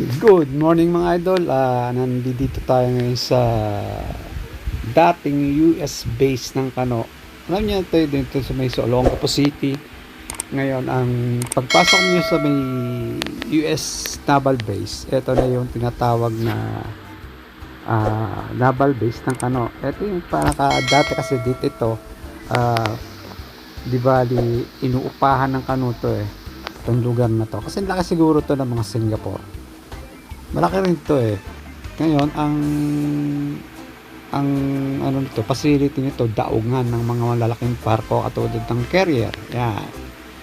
Good morning mga idol. Ah, nandito tayo ngayon sa dating US base ng Kano. Alam niyo ito dito sa may Olongapo City. Ngayon, ang pagpasok niyo sa may US naval base, ito na yung tinatawag na ah, naval base ng Kano. Ito yung para dati kasi dito ito, ah, di ba inuupahan ng Kano to eh. Itong lugar na to. Kasi laki siguro to ng mga Singapore malaki rin to eh. Ngayon ang ang ano nito facility nito daungan ng mga malalaking barko katulad ng carrier. Yan.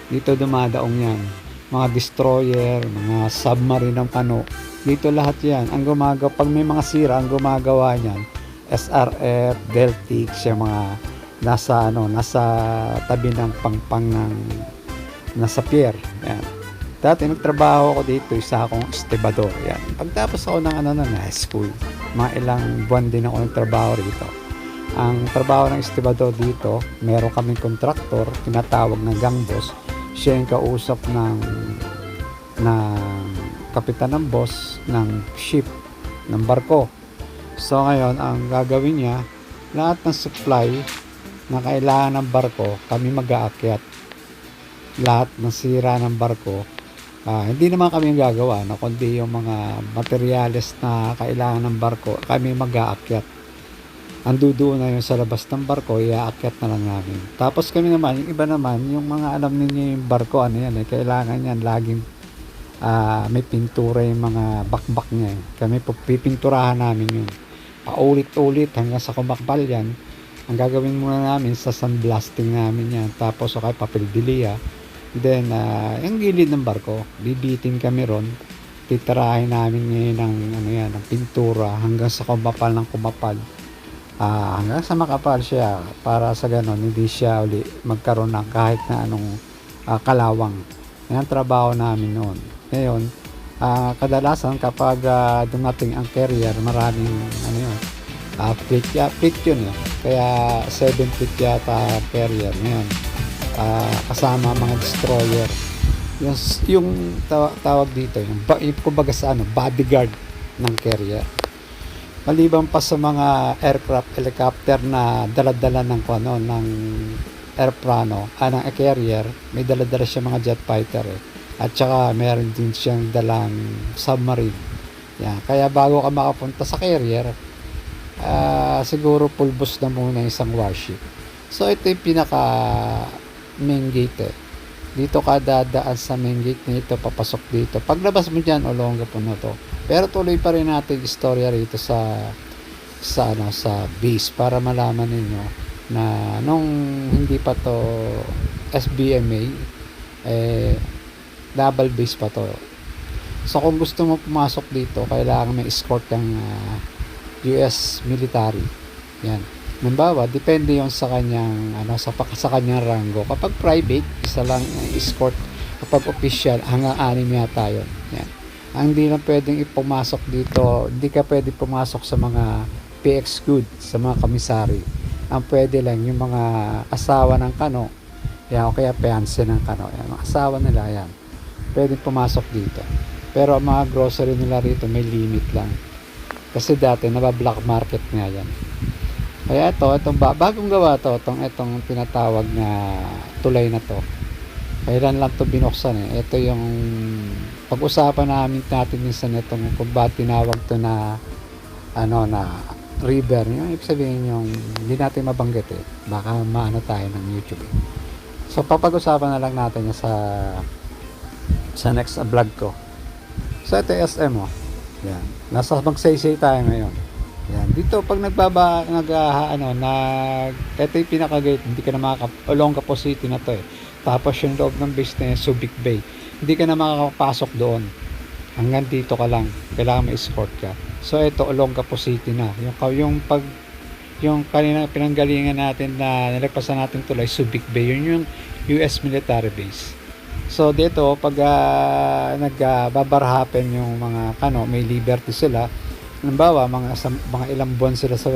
Dito dumadaong yan. Mga destroyer mga submarine ng kano dito lahat yan. Ang gumagawa pag may mga sira ang gumagawa niyan SRF Deltix yung mga nasa ano nasa tabi ng pangpang ng nasa pier. Yan Dati nagtrabaho ako dito, isa akong estibador. Yan. Pagtapos ako ng ano na high school, mga ilang buwan din ako nagtrabaho rito. Ang trabaho ng estibador dito, meron kaming kontraktor, tinatawag na gang boss. Siya yung kausap ng ng kapitan ng boss ng ship, ng barko. So ngayon, ang gagawin niya, lahat ng supply na kailangan ng barko, kami mag-aakyat. Lahat ng sira ng barko, Ah, hindi naman kami ang gagawa, no, kundi yung mga materyales na kailangan ng barko, kami mag-aakyat. Ang duduon na yung sa labas ng barko, iaakyat na lang namin. Tapos kami naman, yung iba naman, yung mga alam ninyo yung barko, ano yan, eh, kailangan yan laging ah, may pintura yung mga bakbak niya. Eh. Kami pipinturahan namin yun. Paulit-ulit hanggang sa kumakbal yan. Ang gagawin muna namin, sa sandblasting namin yan. Tapos o kay papel dilia Then, uh, yung gilid ng barko, bibitin kami ron. Titirahin namin ngayon ng, ano yan, ng pintura hanggang sa kumapal ng kumapal. Ah, hanggang sa makapal siya para sa ganon hindi siya uli magkaroon ng kahit na anong ah, kalawang. Yan ang trabaho namin noon. Ngayon, ah, kadalasan kapag ah, dumating ang carrier, maraming ano yun, uh, fleet, ya, fleet yun eh. Kaya 7 feet yata carrier ngayon ah, kasama mga destroyer yung, yung tawa- tawag dito yung, yung kumbaga sa ano bodyguard ng carrier maliban pa sa mga aircraft helicopter na daladala ng ano ng airplano ah, ng carrier may daladala siya mga jet fighter eh. at saka meron din siyang dalang submarine yan. kaya bago ka makapunta sa carrier ah, siguro pulbos na muna isang warship so ito yung pinaka main eh. Dito ka dadaan sa main gate nito, papasok dito. Paglabas mo dyan, olongga po na to. Pero tuloy pa rin natin istorya rito sa sa ano sa base para malaman ninyo na nung hindi pa to SBMA eh double base pa to. So kung gusto mo pumasok dito, kailangan may escort ng ah, US military. Yan. Halimbawa, depende yon sa kanyang ano sa sa kanyang rango. Kapag private, isa lang ang escort. Kapag official, hanggang anim yata yun. Yan. Ang hindi lang pwedeng ipumasok dito, hindi ka pwedeng pumasok sa mga PX good, sa mga komisari. Ang pwede lang yung mga asawa ng kano, yan, o kaya fiancé ng kano. Yan, asawa nila yan. Pwedeng pumasok dito. Pero ang mga grocery nila rito may limit lang. Kasi dati naba-black market nga yan. Kaya ito, itong ba- bagong gawa to, itong, itong tinatawag na tulay na to. Kailan lang to binuksan eh. Ito yung pag-usapan namin natin minsan itong kung ba tinawag to na ano na river. Yung ibig sabihin yung hindi natin mabanggit eh. Baka maano tayo ng YouTube eh. So papag-usapan na lang natin yan sa sa next vlog ko. So ito yung SM oh. Yan. Nasa magsaysay tayo ngayon. Yan. Dito pag nagbaba nag ah, ano nag ito yung pinaka gate hindi ka na makaka Olongapo City na to eh. Tapos yung loob ng base na yun, Subic Bay. Hindi ka na makakapasok doon. Hanggang dito ka lang. Kailangan may escort ka. So ito Olongapo City na. Yung yung pag yung kanina pinanggalingan natin na nilagpasan natin tulay Subic Bay yun yung US military base. So dito pag uh, nagbabarhapen yung mga kano may liberty sila halimbawa mga sa, mga ilang buwan sila sa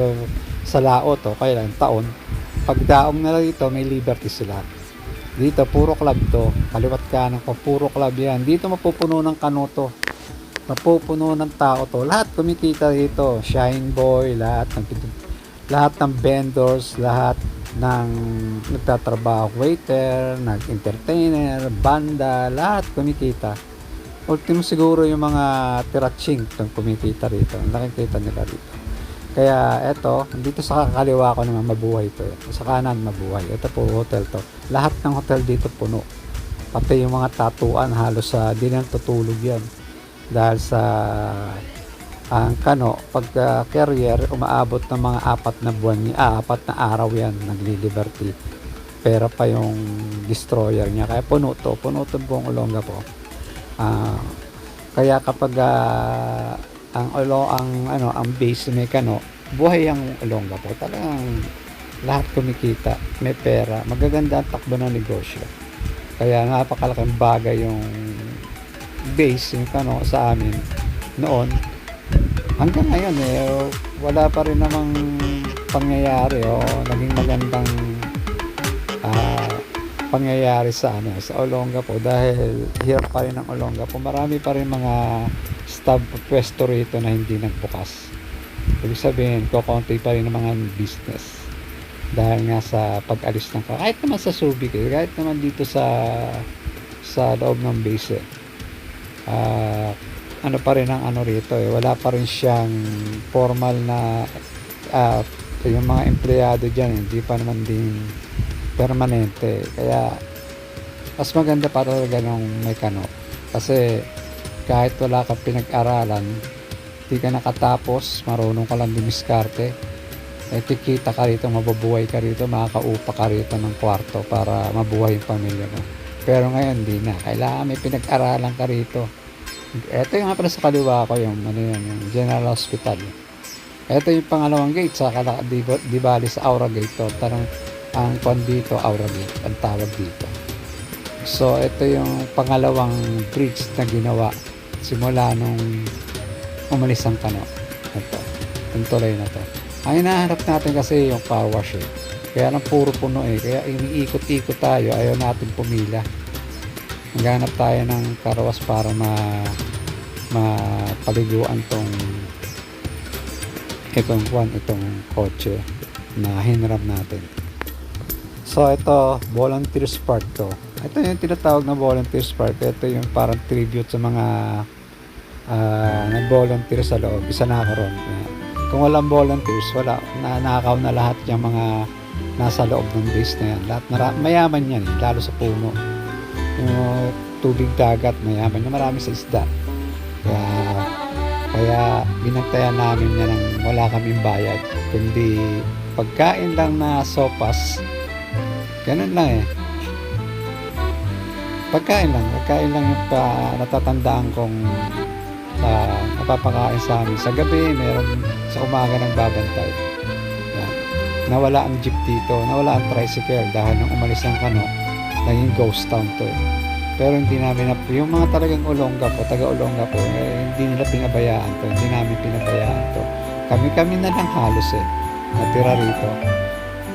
sa laot o kaya ilang taon pag daong nila dito may liberty sila Dito, puro club to. Kaliwat kanan ko, puro club yan. Dito mapupuno ng kanoto. Mapupuno ng tao to. Lahat kumikita dito. Shine Boy, lahat ng lahat ng vendors, lahat ng nagtatrabaho, waiter, nag-entertainer, banda, lahat kumikita. Ultimo siguro yung mga tiratsing itong kumikita rito. Ang laking kita nila rito. Kaya eto, dito sa kaliwa ko naman mabuhay to. eh. Sa kanan mabuhay. Ito po hotel to. Lahat ng hotel dito puno. Pati yung mga tatuan halos sa di na tutulog yan. Dahil sa ang kano, pag ah, carrier, umaabot ng mga apat na buwan, ah, apat na araw yan, nagli-liberty. Pera pa yung destroyer niya. Kaya puno to, puno to buong Olonga po. Ah, kaya kapag ah, ang olo ang ano ang base may kano buhay ang Olonga po. Talagang lahat kumikita may pera. Magaganda ang takbo ng negosyo. Kaya napakalaking bagay yung base yung kano sa amin noon. Hanggang ngayon eh wala pa rin namang pangyayari o naging magandang pangyayari sa ano sa Olonga po. Dahil hirap pa rin ang Olonga po. Marami pa rin mga stab pwesto rito na hindi nagbukas. Ibig sabihin kokonti pa rin ang mga business. Dahil nga sa pag-alis ng ka kahit naman sa Subic eh, kahit naman dito sa sa loob ng base eh. Ah, ano pa rin ang ano rito eh. Wala pa rin siyang formal na ah, yung mga empleyado dyan hindi pa naman din permanente. Kaya mas maganda pa talaga nung may kano kasi kahit wala kang pinag-aralan di ka nakatapos marunong ka lang dumiskarte eh kikita ka rito mabubuhay ka rito makakaupa ka rito ng kwarto para mabuhay yung pamilya mo. Pero ngayon di na. Kailangan may pinag-aralan ka rito. Eto yung nga pala sa kaliwa ko yung ano yun yung General Hospital. Ito yung pangalawang gate sa di, di bali sa Aura Gate to. Tarang ang kwan dito Aura Gate ang tawag dito. So ito yung pangalawang bridge na ginawa simula nung umalis ang kano ito yung tulay na to. Ang hinahanap natin kasi yung car wash eh. kaya lang puro puno eh. Kaya iniikot-ikot tayo. Ayaw natin pumila. Maghanap tayo ng karawas para ma mapaliguan tong itong kwan itong kotse na hinram natin so ito volunteers park to. Ito yung tinatawag na volunteers park ito yung parang tribute sa mga ah, nag-volunteer sa loob. Isa na ako ron. Kung walang volunteers wala nanakaw na lahat yung mga nasa loob ng base na yan. Lahat mara- mayaman yan eh, lalo sa puno. Yung tubig dagat mayaman yan. Marami sa isda. Kaya kaya binantayan namin yan ng wala kaming bayad. Kundi pagkain lang na sopas ganun lang eh. Pagkain lang. Pagkain lang yung pa, natatandaan kong uh, napapakain sa amin. Sa gabi meron sa umaga ng babantay yan. nawala ang jeep dito. Nawala ang tricycle dahil nung umalis ang kano naging ghost town to eh. pero hindi namin na yung mga talagang Olongga po taga Olongga po eh, hindi nila pinabayaan to. Hindi namin pinabayaan to. Kami kami na lang halos eh natira rito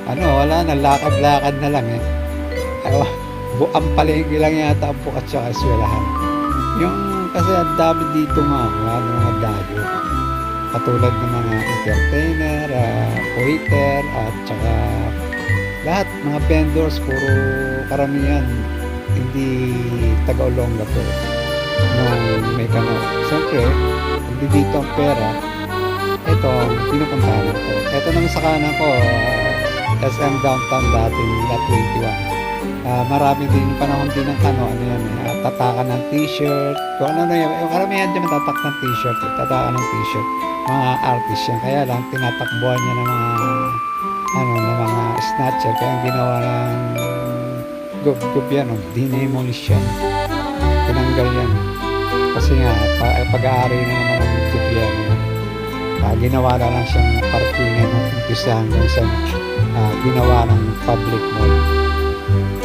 ano wala na lakad-lakad na lang eh. Ano, bu ang palengke lang yata ang bukat sa eswelahan yung kasi ang dami dito mga ano, mga dago katulad ng mga entertainer uh, waiter at saka lahat mga vendors puro karamihan hindi taga Olongga po nung may kano siyempre hindi dito ang pera ito pinupuntahan ko. Ito naman sa kanan ko ah, SM downtown dati lot 21 Ah, marami din panahon din ng kano ano yan ah, tatakan ng t-shirt. Kung ano na yan yung karamihan dyan tatak ng t-shirt eh, tatakan ng t-shirt. Mga artist yan. Kaya lang tinatakbuhan niya ng mga ano ng mga snatcher. Kaya ang ginawa ng gobyerno dinemolish yan tinanggal yan. Kasi nga pa, pag-aari na naman ng gobyerno. Ah, ginawa na lang siyang parkingan ng umpisa hanggang sa ah, ginawa ng public mall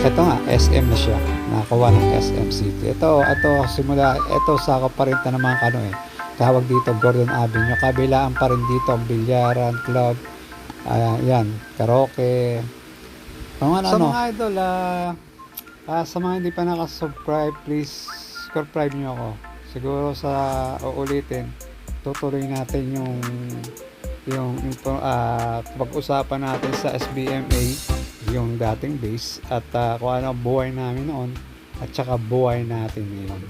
ito nga, SM na siya. Nakakuha ng SM City. Ito, ito, simula, ito sakop pa rin ito ng mga kano eh. Tawag dito Gordon Avenue. Kabilaan pa rin dito ang bilyaran, club, ah, yan, karaoke. Mga ano, mga idol, ah, Ah, sa mga hindi pa nakasubscribe, please subscribe nyo ako. Siguro sa uulitin, tutuloy natin yung yung, yung ah, pag-usapan natin sa SBMA, yung dating base, at ah, kung ano buhay namin noon, at saka buhay natin ngayon.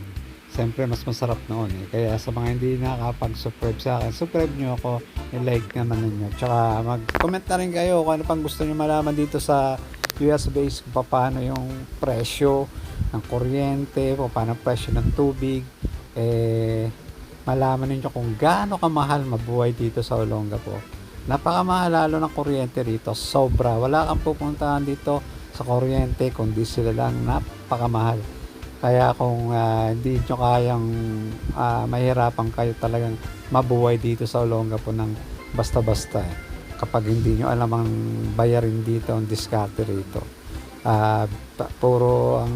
Siyempre, mas masarap noon eh. Kaya sa mga hindi nakakapag-subscribe sa akin, subscribe nyo ako, i-like naman ninyo. Tsaka mag-comment na rin kayo kung ano pang gusto nyo malaman dito sa US base, kung paano yung presyo ng kuryente, paano presyo ng tubig, eh, malaman ninyo kung gaano kamahal mabuhay dito sa Olongapo. Napakamahal lalo ng kuryente rito, sobra. Wala kang pupuntahan dito sa kuryente kundi sila lang napakamahal. Kaya kung ah, hindi nyo kayang ah, mahirapan kayo talagang mabuhay dito sa Olongapo ng basta-basta eh. Kapag hindi nyo alam ang bayarin dito, ang diskarte rito. Pa- puro ang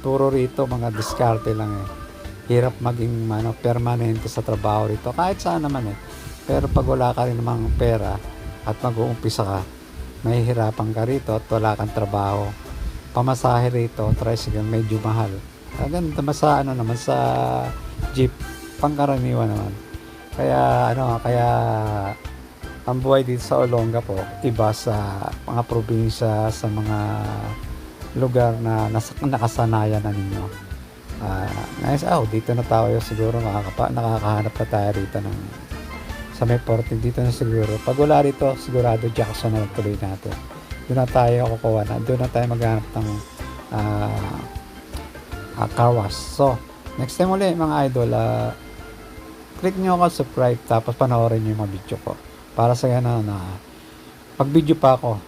puro rito mga diskarte lang eh hirap maging ano, permanente sa trabaho rito. Kahit saan naman eh. Pero pag wala ka rin namang pera at mag-uumpisa ka, mahihirapan ka rito at wala kang trabaho. Pamasahe rito, tricycle, medyo mahal. Ah, Ganun naman sa ano naman sa jeep, pangkaraniwan naman. Kaya ano, kaya ang buhay dito sa Olonga po, iba sa mga probinsya, sa mga lugar na nas- nakasanayan na ninyo. Ah, nice. Oh, dito na tayo siguro makakapa, nakakahanap na tayo rito ng sa may 14 dito na siguro. Pag wala rito, sigurado Jackson na tuloy natin. Doon na tayo kukuha na. Doon na tayo maghanap ng ah ah, car wash. So, next time ulit mga idol, ah, click nyo ako subscribe tapos panoorin nyo yung mga video ko. Para sa ganun na pag video pa ako,